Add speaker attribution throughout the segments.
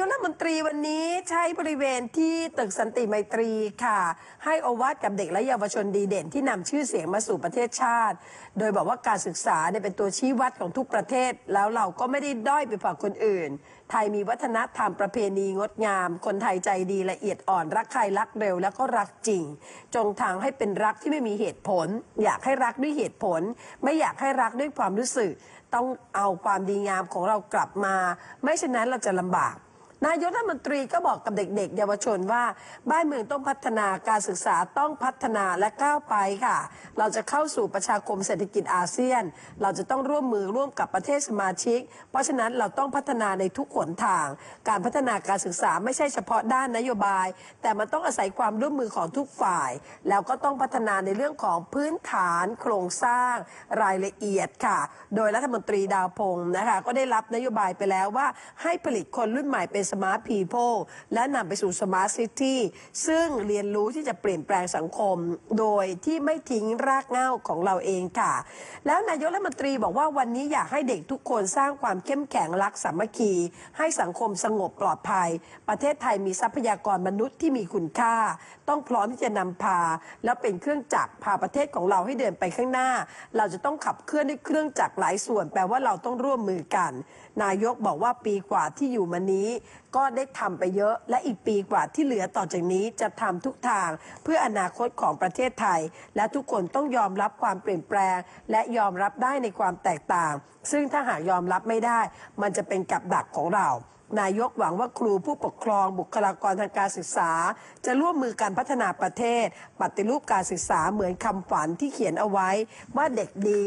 Speaker 1: ายกรัฐมนตรีวันนี้ใช้บริเวณที่ตึกสันติไมตรีค่ะ ให้อวาทกับเด็กและเยาวชนดีเด่นที่นำชื่อเสียงมาสู่ประเทศชาติ โดยบอกว่าการศึกษาเนี่ยเป็นตัวชี้วัดของทุกประเทศ แล้วเราก็ไม่ได้ด้อยไปกว่าคนอื่น ไทยมีวัฒนธรรมประเพณีงดงาม คนไทยใจดีละเอียดอ่อนรักใครรักเร็วแล้วก็รักจริง จงทางให้เป็นรักที่ไม่มีเหตุผล อยากให้รักด้วยเหตุผล ไม่อยากให้รักด้วยความรู้สึก ต้องเอาความดีงามของเรากลับมา ไม่เช่นนั้นเราจะลำบาก นายกรัฐมนตรีก็บอกกับเด็กๆ เยาวชนว่า บ้านเมืองต้องพัฒนาการศึกษาต้องพัฒนาและก้าวไปค่ะ เราจะเข้าสู่ประชาคมเศรษฐกิจอาเซียน เราจะต้องร่วมมือร่วมกับประเทศสมาชิก เพราะฉะนั้นเราต้องพัฒนาในทุกหนทาง การพัฒนาการศึกษาไม่ใช่เฉพาะด้านนโยบาย แต่มันต้องอาศัยความร่วมมือของทุกฝ่าย แล้วก็ต้องพัฒนาในเรื่องของพื้นฐาน โครงสร้างรายละเอียดค่ะ โดยรัฐมนตรีดาวพงศ์นะคะก็ได้รับนโยบายไปแล้วว่าให้ผลิตคนรุ่นใหม่เป็นสมาร์ทพีโพและนำไปสู่สมาร์ทซิตี้ซึ่งเรียนรู้ที่จะเปลี่ยนแปลงสังคม โดยที่ไม่ทิ้งรากเหง้าของเราเองค่ะ แล้วนายกรัฐมนตรีบอกว่าวันนี้อยากให้เด็กทุกคนสร้างความเข้มแข็งรักสามัคคี ให้สังคมสงบปลอดภัย ประเทศไทยมีทรัพยากรมนุษย์ที่มีคุณค่า ต้องพร้อมที่จะนำพา แล้วเป็นเครื่องจักรพาประเทศของเราให้เดินไปข้างหน้า เราจะต้องขับเคลื่อนด้วยเครื่องจักรหลายส่วน แปลว่าเราต้องร่วมมือกัน นายกบอกว่าปีกว่าที่อยู่มานี้ ก็ได้ทำไปเยอะและอีกปีกว่าที่เหลือต่อจากนี้จะทำทุกทางเพื่ออนาคตของประเทศไทย และทุกคนต้องยอมรับความเปลี่ยนแปลง และยอมรับได้ในความแตกต่าง ซึ่งถ้าหากยอมรับไม่ได้ มันจะเป็นกับดักของเรานายกหวังว่าครูผู้ปกครองบุคลากรทางการศึกษา จะร่วมมือการพัฒนาประเทศ ปฏิรูปการศึกษาเหมือนคำฝันที่เขียนเอาไว้ ว่าเด็กดี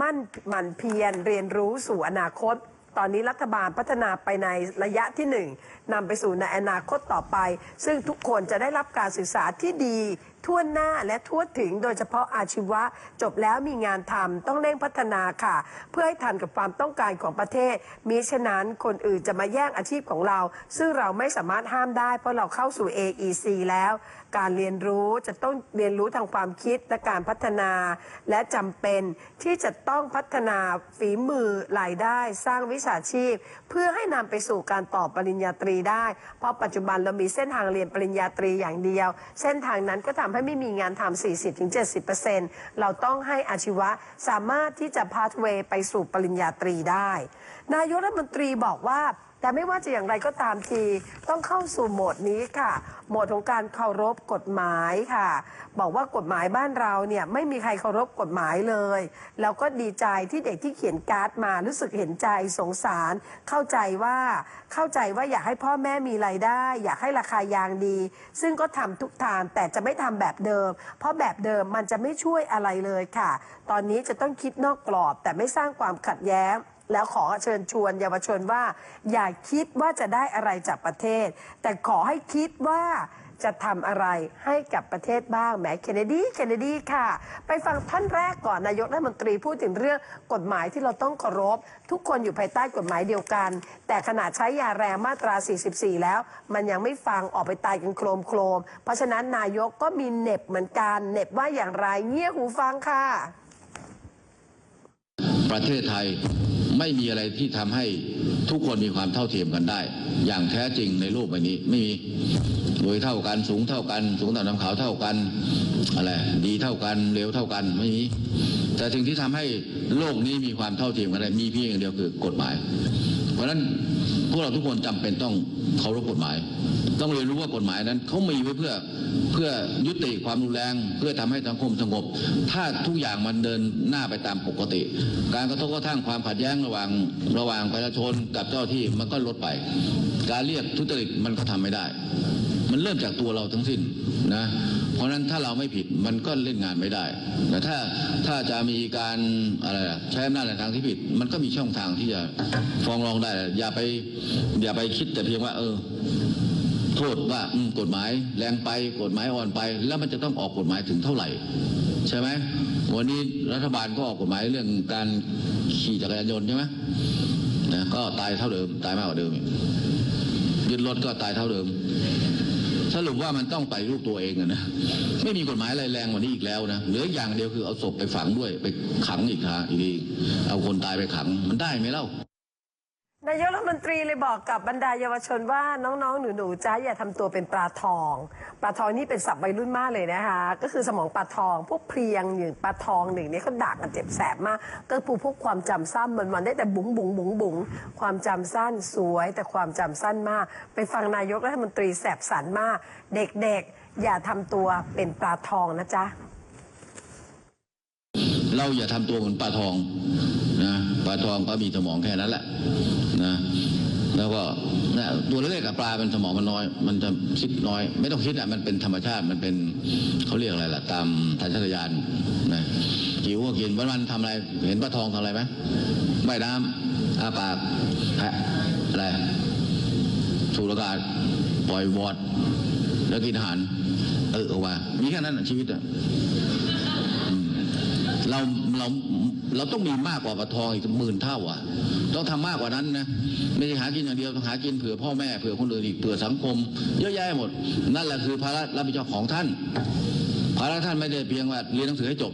Speaker 1: มั่นหมั่นเพียรเรียนรู้สู่อนาคต ตอนนี้รัฐบาลพัฒนาไปในระยะที่หนึ่งนำไปสู่ในอนาคตต่อไป ซึ่งทุกคนจะได้รับการศึกษาที่ดี ทั่วหน้าและทั่วถึงโดยเฉพาะอาชีวะจบแล้วมีงานทำต้องเร่งพัฒนาค่ะ เพื่อให้ทันกับความต้องการของประเทศ มิฉะนั้นคนอื่นจะมาแย่งอาชีพของเรา ซึ่งเราไม่สามารถห้ามได้ เพราะเราเข้าสู่ AEC แล้ว การเรียนรู้จะต้องเรียนรู้ทางความคิดและการพัฒนา และจำเป็นที่จะต้องพัฒนาฝีมือรายได้สร้างวิชาชีพ เพื่อให้นำไปสู่การต่อปริญญาตรีได้ เพราะปัจจุบันเรามีเส้นทางเรียนปริญญาตรีอย่างเดียว เส้นทางนั้นก็ทำให้ไม่มีงานทำ40-70%เราต้องให้อาชีวะสามารถที่จะพาทเวย์ไปสู่ปริญญาตรีได้ นายกรัฐมนตรีบอกว่า แต่ไม่ว่าจะอย่างไรก็ตามทีต้องเข้าสู่โหมดนี้ค่ะ โหมดของการเคารพกฎหมายค่ะ บอกว่ากฎหมายบ้านเราเนี่ยไม่มีใครเคารพกฎหมายเลยแล้วก็ดีใจที่เด็กที่เขียนการ์ดมารู้สึกเห็นใจสงสาร เข้าใจว่าเข้าใจว่าอยากให้พ่อแม่มีรายได้ อยากให้ราคายางดี ซึ่งก็ทำทุกทางแต่จะไม่ทำแบบเดิม เพราะแบบเดิมมันจะไม่ช่วยอะไรเลยค่ะ ตอนนี้จะต้องคิดนอกกรอบแต่ไม่สร้างความขัดแย้ง แล้วขอเชิญชวนเยาวชนว่า อย่าคิดว่าจะได้อะไรจากประเทศ แต่ขอให้คิดว่าจะทำอะไรให้กับประเทศบ้างแหมเคนเนดีเคนเนดีค่ะ ไปฟังท่านแรกก่อนนายกรัฐมนตรีพูดถึงเรื่องกฎหมายที่เราต้องเคารพ ทุกคนอยู่ภายใต้กฎหมายเดียวกัน แต่ขนาดใช้ยาแรงมาตรา 44 แล้ว มันยังไม่ฟังออกไปตายกันโครมโครม เพราะฉะนั้นนายกก็มีเน็บเหมือนกันเน็บว่าอย่างไรเงี่ยหูฟังค่ะ
Speaker 2: ประเทศไทย ไม่มีอะไรที่ทำให้ทุกคนมีความเท่าเทียมกันได้ อย่างแท้จริงในโลกใบนี้ไม่มีรวยเท่ากันสูงเท่ากัน สูงต่ำน้ำขาวเท่ากันอะไรดีเท่ากันเร็วเท่ากันไม่มี แต่สิ่งที่ทำให้โลกนี้มีความเท่าเทียมกันได้มีเพียงอย่างเดียวคือกฎหมาย เพราะฉะนั้นพวกเราทุกคนจำเป็นต้องเคารพกฎหมาย ต้องเรียนรู้ว่ากฎหมายนั้นเขามีไว้เพื่อเพื่อยุติความรุนแรง เพื่อทำให้สังคมสงบ ถ้าทุกอย่างมันเดินหน้าไปตามปกติ การกระทบกระทั่งความขัดแย้งระหว่างระหว่างประชาชนกับเจ้าหน้าที่มันก็ลดไป การเรียกทุจริตมันก็ทำไม่ได้ มันเริ่มจากตัวเราทั้งสิ้นนะ เพราะฉะนั้นถ้าเราไม่ผิดมันก็เล่นงานไม่ได้ แต่ถ้าถ้าจะมีการอะไรใช้อำนาจในทางที่ผิด มันก็มีช่องทางที่จะฟ้องร้องได้ อย่าไปอย่าไปคิดแต่เพียงว่า เออ โทษว่ากฎหมายแรงไปกฎหมายอ่อนไป แล้วมันจะต้องออกกฎหมายถึงเท่าไหร่ ใช่ไหมวันนี้รัฐบาลก็ออกกฎหมายเรื่องการขี่จักรยานยนต์ใช่ไหมนะก็ตายเท่าเดิม ตายมากกว่าเดิมยึดรถก็ตายเท่าเดิม สรุปว่ามันต้องไปรูปตัวเองอะนะไม่มีกฎหมายอะไรแรงกว่านี้อีกแล้วนะเหลืออย่างเดียวคือเอาศพไปฝังด้วยไปขังอีกทางอีกทีเอาคนตายไปขังมันได้ไหมเล่า
Speaker 1: นายกรัฐมนตรีเลยบอกกับบรรดาเยาวชนว่าน้องๆ หนูๆจ้าอย่าทำตัวเป็นปลาทองปลาทองนี่เป็นศัพท์วัยรุ่นมากเลยนะคะ ก็คือสมองปลาทองพวกเพลียงอย่งปลาทองหนึ่งเนี่ยเขาด่ากันเจ็บแสบมาก ก็คือพวกความจำสั้นมันวันๆได้แต่บุ๋งบุ๋งบุ๋งบุ๋งความจำสั้นสวยแต่ความจำสั้นมาก ไปฟังนายกรัฐมนตรีแสบสันมาก เด็กๆ อย่าทำตัวเป็นปลาทองนะจ๊ะ
Speaker 2: เราอย่าทำตัวเหมือนปลาทอง ปลาทองก็มีสมองแค่นั้นแหละนะแล้วก็นะตัวเล็กกับปลาเป็นสมองมันน้อย มันจะคิดน้อย ไม่ต้องคิดอะมันเป็นธรรมชาติมันเป็นเขาเรียกอะไรล่ะ ตามสัญชาตญาณนะหิวก็กินวันๆทำอะไร เห็นปลาทองทำอะไรไหมว่น้ำอาปากแพะอะไรสูดอากาศปล่อยวอด แล้วกินอาหาร เออออกมามีแค่นั้นอะชีวิตอะ เราเราเราต้องมีมากกว่าปทองอีกหมื่นเท่าอะต้องทำมากกว่านั้นนะไม่ใช่หากินอย่างเดียวต้องหากินเผื่อพ่อแม่เผื่อคนอื่นอีกเผื่อสังคม เยอะแยะหมด นั่นแหละคือภาระรับผิดชอบของท่านภาระท่านไม่ได้เพียงว่าเรียนหนังสือให้จบ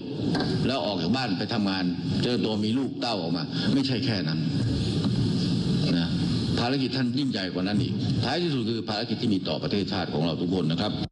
Speaker 2: แล้วออกจากบ้านไปทำงาน เจอตัวมีลูกเต้าออกมา ไม่ใช่แค่นั้นนะภารกิจท่านยิ่งใหญ่กว่านั้นอีกท้ายที่สุดคือภารกิจที่มีต่อประเทศชาติของเราทุกคนนะครับ